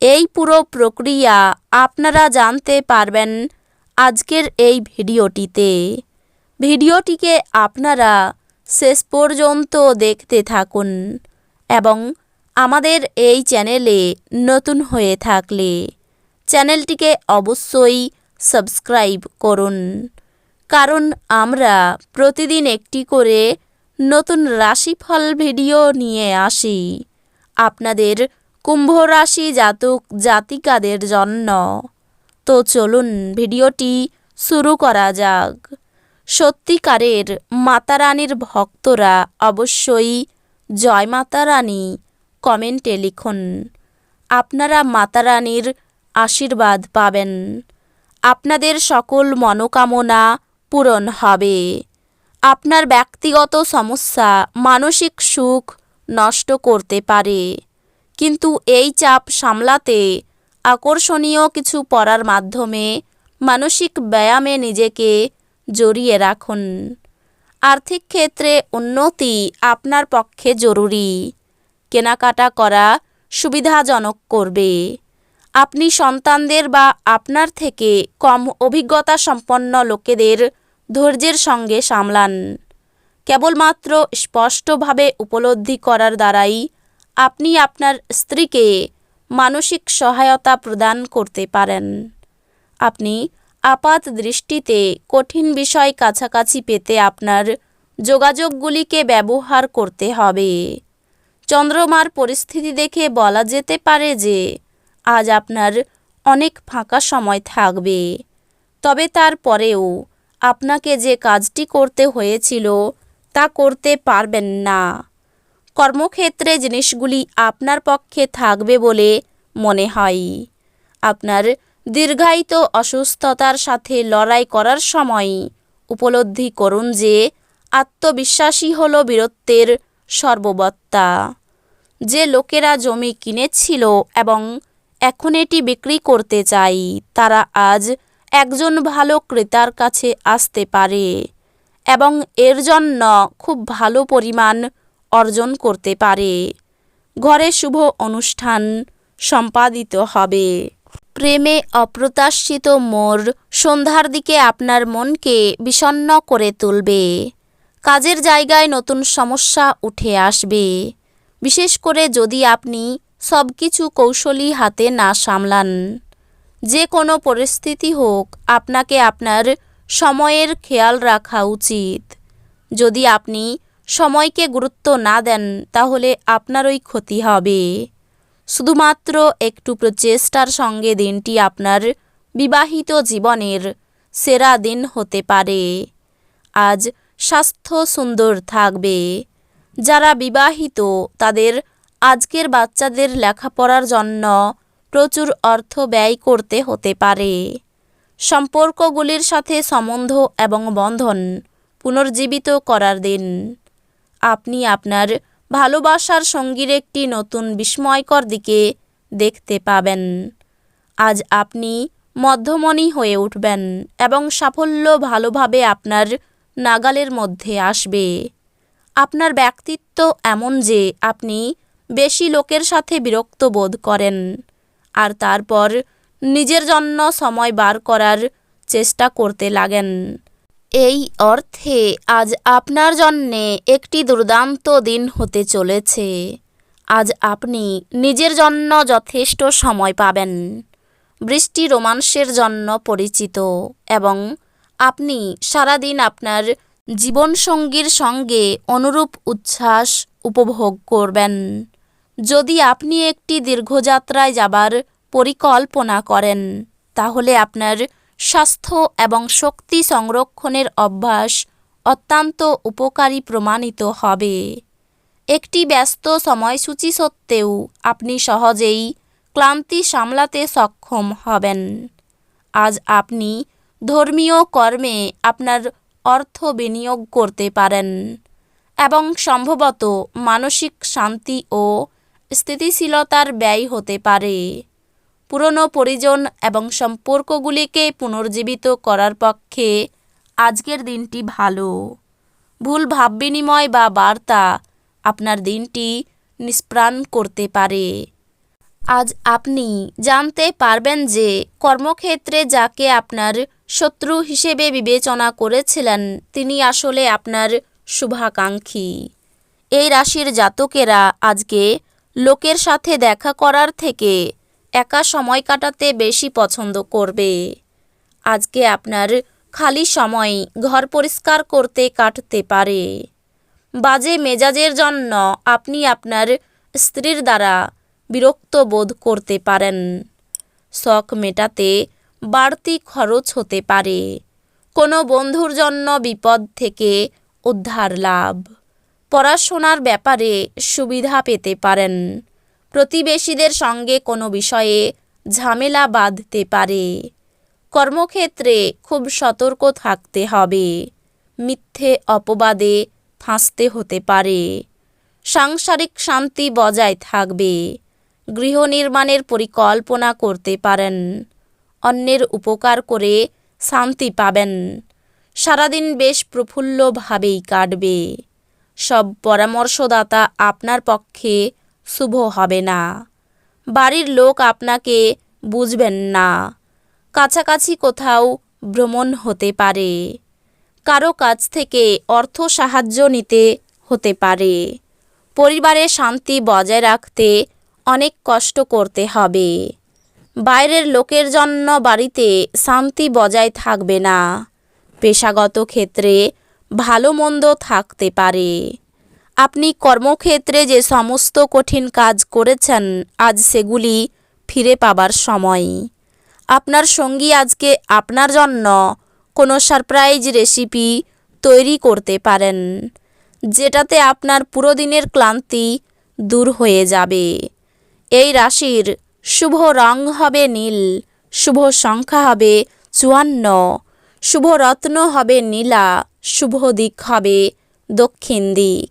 এই পুরো প্রক্রিয়া আপনারা জানতে পারবেন আজকের এই ভিডিওটিতে। ভিডিওটিকে আপনারা শেষ পর্যন্ত দেখতে থাকুন এবং আমাদের এই চ্যানেলে নতুন হয়ে থাকলে চ্যানেলটিকে অবশ্যই সাবস্ক্রাইব করুন। কারণ আমরা প্রতিদিন একটি করে নতুন রাশিফল ভিডিও নিয়ে আসি। আপনাদের কুম্ভ রাশি জাতক জাতিকাদের জন্য। তো চলুন ভিডিওটি শুরু করা যাক। সত্যিকারের মাতারানীর ভক্তরা অবশ্যই জয় মাতা রানী কমেন্টে লিখুন। আপনারা মাতারানীর আশীর্বাদ পাবেন। আপনাদের সকল মনোকামনা পূরণ হবে। আপনার ব্যক্তিগত সমস্যা, মানসিক সুখ নষ্ট করতে পারে। কিন্তু এই চাপ সামলাতে আকর্ষণীয় কিছু পড়ার মাধ্যমে মানসিক ব্যায়ামে নিজেকে জড়িয়ে রাখুন। আর্থিক ক্ষেত্রে উন্নতি আপনার পক্ষে জরুরি। কেনাকাটা করা সুবিধাজনক করবে। আপনি সন্তানদের বা আপনার থেকে কম অভিজ্ঞতা সম্পন্ন লোকেদের ধৈর্যের সঙ্গে সামলান। কেবলমাত্র স্পষ্টভাবে উপলব্ধি করার দ্বারাই আপনি আপনার স্ত্রীকে মানসিক সহায়তা প্রদান করতে পারেন। আপনি আপাত দৃষ্টিতে কঠিন বিষয় কাছাকাছি পেতে আপনার যোগাযোগগুলিকে ব্যবহার করতে হবে। চন্দ্রমার পরিস্থিতি দেখে বলা যেতে পারে যে, আজ আপনার অনেক ফাঁকা সময় থাকবে। তবে তারপরেও আপনাকে যে কাজটি করতে হয়েছিল তা করতে পারবেন না। কর্মক্ষেত্রে জিনিসগুলি আপনার পক্ষে থাকবে বলে মনে হয়। আপনার দীর্ঘায়িত অসুস্থতার সাথে লড়াই করার সময় উপলব্ধি করুন যে আত্মবিশ্বাসী হল বীরত্বের সর্ববত্তা। যে লোকেরা জমি কিনেছিল এবং এখন এটি বিক্রি করতে চাই, তারা আজ একজন ভালো ক্রেতার কাছে আসতে পারে এবং এর জন্য খুব ভালো পরিমাণ অর্জন করতে পারে। ঘরে শুভ অনুষ্ঠান সম্পাদিত হবে। প্রেমে অপ্রত্যাশিত মোর সন্ধ্যার দিকে আপনার মনকে বিষণ্ণ করে তুলবে। কাজের জায়গায় নতুন সমস্যা উঠে আসবে। বিশেষ করে যদি আপনি সব কিছু কৌশলী হাতে না সামলান, যে কোনো পরিস্থিতি হোক, আপনাকে আপনার সময়ের খেয়াল রাখা উচিত। যদি আপনি সময়কে গুরুত্ব না দেন, তাহলে আপনারই ক্ষতি হবে। শুধুমাত্র একটু প্রচেষ্টার সঙ্গে দিনটি আপনার বিবাহিত জীবনের সেরা দিন হতে পারে। আজ স্বাস্থ্য সুন্দর থাকবে। যারা বিবাহিত, তাদের আজকের বাচ্চাদের লেখাপড়ার জন্য প্রচুর অর্থ ব্যয় করতে হতে পারে। সম্পর্কগুলির সাথে সম্বন্ধ এবং বন্ধন পুনর্জীবিত করার দিন। আপনি আপনার ভালোবাসার সঙ্গীর একটি নতুন বিস্ময়কর দিকে দেখতে পাবেন। আজ আপনি মধ্যমণি হয়ে উঠবেন এবং সাফল্য ভালোভাবে আপনার নাগালের মধ্যে আসবে। আপনার ব্যক্তিত্ব এমন যে আপনি বেশি লোকের সাথে বিরক্ত বোধ করেন আর তারপর নিজের জন্য সময় বার করার চেষ্টা করতে লাগেন। এই অর্থে আজ আপনার জন্যে একটি দুর্দান্ত দিন হতে চলেছে। আজ আপনি নিজের জন্য যথেষ্ট সময় পাবেন। বৃষ্টি রোমান্সের জন্য পরিচিত এবং আপনি সারাদিন আপনার জীবনসঙ্গীর সঙ্গে অনুরূপ উচ্ছ্বাস উপভোগ করবেন। যদি আপনি একটি দীর্ঘযাত্রায় যাবার পরিকল্পনা করেন, তাহলে আপনার স্বাস্থ্য এবং শক্তি সংরক্ষণের অভ্যাস অত্যন্ত উপকারী প্রমাণিত হবে। একটি ব্যস্ত সময়সূচি সত্ত্বেও আপনি সহজেই ক্লান্তি সামলাতে সক্ষম হবেন। আজ আপনি ধর্মীয় কর্মে আপনার অর্থ বিনিয়োগ করতে পারেন এবং সম্ভবত মানসিক শান্তি ও স্থিতিশীলতার ব্যয় হতে পারে। পুরনো পরিজন এবং সম্পর্কগুলিকে পুনর্জীবিত করার পক্ষে আজকের দিনটি ভালো। ভুল ভাব বিনিময় বা বার্তা আপনার দিনটি নিষ্প্রাণ করতে পারে। আজ আপনি জানতে পারবেন যে কর্মক্ষেত্রে যাকে আপনার শত্রু হিসেবে বিবেচনা করেছিলেন, তিনি আসলে আপনার শুভাকাঙ্ক্ষী। এই রাশির জাতকেরা আজকে লোকের সাথে দেখা করার থেকে একা সময় কাটাতে বেশি পছন্দ করবে। আজকে আপনার খালি সময় ঘর পরিষ্কার করতে কাটতে পারে। বাজে মেজাজের জন্য আপনি আপনার স্ত্রীর দ্বারা বিরক্ত বোধ করতে পারেন। শখ মেটাতে বাড়তি খরচ হতে পারে। কোনো বন্ধুর জন্য বিপদ থেকে উদ্ধার লাভ। পড়াশোনার ব্যাপারে সুবিধা পেতে পারেন। প্রতিবেশীদের সঙ্গে কোনো বিষয়ে ঝামেলা বাঁধতে পারে। কর্মক্ষেত্রে খুব সতর্ক থাকতে হবে। মিথ্যে অপবাদে ফাঁসতে হতে পারে। সাংসারিক শান্তি বজায় থাকবে। গৃহ নির্মাণের পরিকল্পনা করতে পারেন। অন্যের উপকার করে শান্তি পাবেন। সারাদিন বেশ প্রফুল্লভাবেই কাটবে। সব পরামর্শদাতা আপনার পক্ষে শুভ হবে না। বাড়ির লোক আপনাকে বুঝবেন না। কাছাকাছি কোথাও ভ্রমণ হতে পারে। কারও কাছ থেকে অর্থ সাহায্য নিতে হতে পারে। পরিবারে শান্তি বজায় রাখতে অনেক কষ্ট করতে হবে। বাইরের লোকের জন্য বাড়িতে শান্তি বজায় থাকবে না। পেশাগত ক্ষেত্রে ভালো মন্দ থাকতে পারে। আপনি কর্মক্ষেত্রে যে সমস্ত কঠিন কাজ করেছেন, আজ সেগুলি ফিরে পাবার সময়। আপনার সঙ্গী আজকে আপনার জন্য কোনো সারপ্রাইজ রেসিপি তৈরি করতে পারেন, যেটাতে আপনার পুরো দিনের ক্লান্তি দূর হয়ে যাবে। এই রাশির শুভ রং হবে নীল, শুভ সংখ্যা হবে চুয়ান্ন, শুভ রত্ন হবে নীলা, শুভ দিক হবে দক্ষিণ দিক।